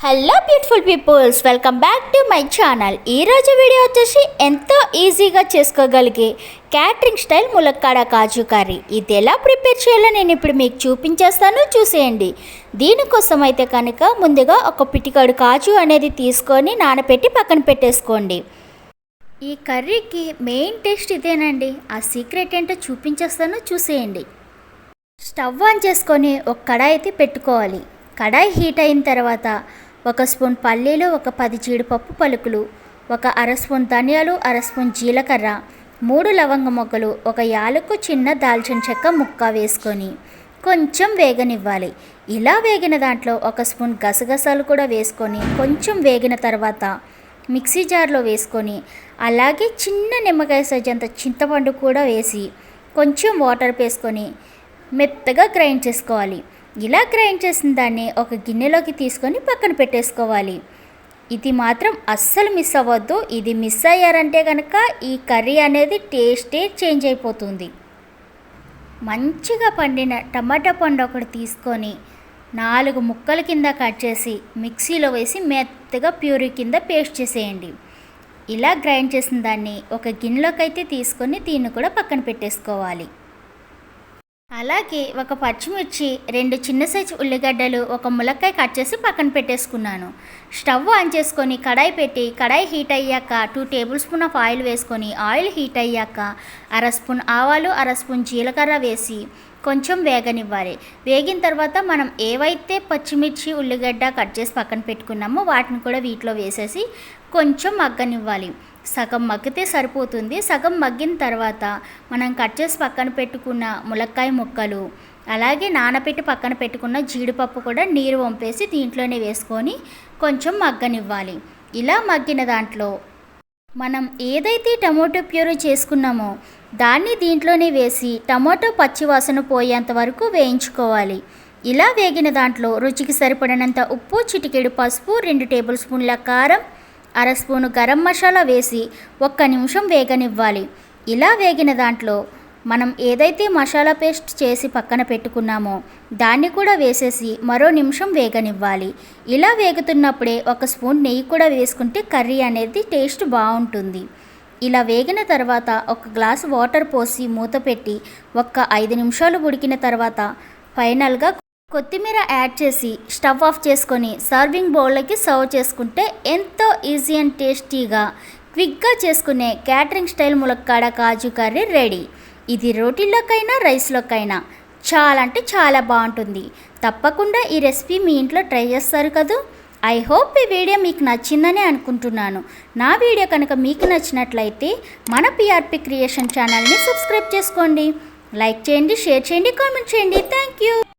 Hello beautiful peoples welcome back to my channel ఈరోజు video వచ్చేసి ఎంతో ఈజీగా చేసుకోగలిగే క్యాటరింగ్ స్టైల్ ములక్కాడ కాజు కర్రీ. ఇది ఎలా ప్రిపేర్ చేయాలో నేను ఇప్పుడు మీకు చూపించేస్తాను. చూసేయండి. దీనికోసం అయితే కనుక ముందుగా ఒక పిటికాడు కాజు అనేది తీసుకొని నానబెట్టి పక్కన పెట్టేసుకోండి. ఈ కర్రీకి మెయిన్ టేస్ట్ ఇదేనండి. ఆ సీక్రెట్ ఏంటో చూపించేస్తాను. చూసేయండి. స్టవ్ ఆన్ చేసుకొని ఒక కడాయి అయితే పెట్టుకోవాలి. కడాయి హీట్ అయిన తర్వాత ఒక స్పూన్ పల్లీలు ఒక పది జీడిపప్పు పలుకులు ఒక అర స్పూన్ ధనియాలు అర స్పూన్ జీలకర్ర మూడు లవంగ మొగ్గలు ఒక యాలకు చిన్న దాల్చిన చెక్క ముక్క వేసుకొని కొంచెం వేగనివ్వాలి. ఇలా వేగిన దాంట్లో ఒక స్పూన్ గసగసాలు కూడా వేసుకొని కొంచెం వేగిన తర్వాత మిక్సీ జార్లో వేసుకొని అలాగే చిన్న నిమ్మకాయ సజ్జంత చింతపండు కూడా వేసి కొంచెం వాటర్ వేసుకొని మెత్తగా గ్రైండ్ చేసుకోవాలి. ఇలా గ్రైండ్ చేసిన దాన్ని ఒక గిన్నెలోకి తీసుకొని పక్కన పెట్టేసుకోవాలి. ఇది మాత్రం అస్సలు మిస్ అవ్వద్దు. ఇది మిస్ అయ్యారంటే కనుక ఈ కర్రీ అనేది టేస్టే చేంజ్ అయిపోతుంది. మంచిగా పండిన టమాటా పండు ఒకటి తీసుకొని నాలుగు ముక్కల కింద కట్ చేసి మిక్సీలో వేసి మెత్తగా ప్యూరీ కింద పేస్ట్ చేసేయండి. ఇలా గ్రైండ్ చేసిన దాన్ని ఒక గిన్నెలోకి అయితే తీసుకొని దీన్ని కూడా పక్కన పెట్టేసుకోవాలి. అలాగే ఒక పచ్చిమిర్చి రెండు చిన్న సైజు ఉల్లిగడ్డలు ఒక ములక్కాయ కట్ చేసి పక్కన పెట్టేసుకున్నాను. స్టవ్ ఆన్ చేసుకొని కడాయి పెట్టి కడాయి హీట్ అయ్యాక two table spoon of oil వేసుకొని ఆయిల్ హీట్ అయ్యాక అర స్పూన్ ఆవాలు అర స్పూన్ జీలకర్ర వేసి కొంచెం వేగనివ్వాలి. వేగిన తర్వాత మనం ఏవైతే పచ్చిమిర్చి ఉల్లిగడ్డ కట్ చేసి పక్కన పెట్టుకున్నామో వాటిని కూడా వీటిలో వేసేసి కొంచెం మగ్గనివ్వాలి. సగం మగ్గితే సరిపోతుంది. సగం మగ్గిన తర్వాత మనం కట్ చేసి పక్కన పెట్టుకున్న ములక్కాయ ముక్కలు అలాగే నానబెట్టి పక్కన పెట్టుకున్న జీడిపప్పు కూడా నీరు వంపేసి దీంట్లోనే వేసుకొని కొంచెం మగ్గనివ్వాలి. ఇలా మగ్గిన దాంట్లో మనం ఏదైతే టమోటో ప్యూరీ చేసుకున్నామో దాన్ని దీంట్లోనే వేసి టమోటో పచ్చివాసన పోయేంత వరకు వేయించుకోవాలి. ఇలా వేగిన దాంట్లో రుచికి సరిపడినంత ఉప్పు చిటికెడు పసుపు రెండు టేబుల్ స్పూన్ల కారం అర స్పూను గరం మసాలా వేసి ఒక్క నిమిషం వేగనివ్వాలి. ఇలా వేగిన దాంట్లో మనం ఏదైతే మసాలా పేస్ట్ చేసి పక్కన పెట్టుకున్నామో దాన్ని కూడా వేసేసి మరో నిమిషం వేగనివ్వాలి. ఇలా వేగుతున్నప్పుడే ఒక స్పూన్ నెయ్యి కూడా వేసుకుంటే కర్రీ అనేది టేస్ట్ బాగుంటుంది. ఇలా వేగిన తర్వాత ఒక గ్లాస్ వాటర్ పోసి మూత పెట్టి ఒక్క ఐదు నిమిషాలు ఉడికిన తర్వాత ఫైనల్గా కొత్తిమీర యాడ్ చేసి స్టవ్ ఆఫ్ చేసుకొని సర్వింగ్ బౌల్లోకి సర్వ్ చేసుకుంటే ఎంతో ఈజీ అండ్ టేస్టీగా క్విక్గా చేసుకునే క్యాటరింగ్ స్టైల్ ములక్కాడ కాజు కర్రీ రెడీ. ఇది రోటీలోకైనా రైస్లోకైనా చాలా అంటే చాలా బాగుంటుంది. తప్పకుండా ఈ రెసిపీ మీ ఇంట్లో ట్రై చేస్తారు కదూ? ఐ హోప్ ఈ వీడియో మీకు నచ్చిందని అనుకుంటున్నాను. నా వీడియో కనుక మీకు నచ్చినట్లయితే మన పిఆర్పి క్రియేషన్ ఛానల్ని సబ్స్క్రైబ్ చేసుకోండి. లైక్ చేయండి షేర్ చేయండి కామెంట్ చేయండి. Thank you.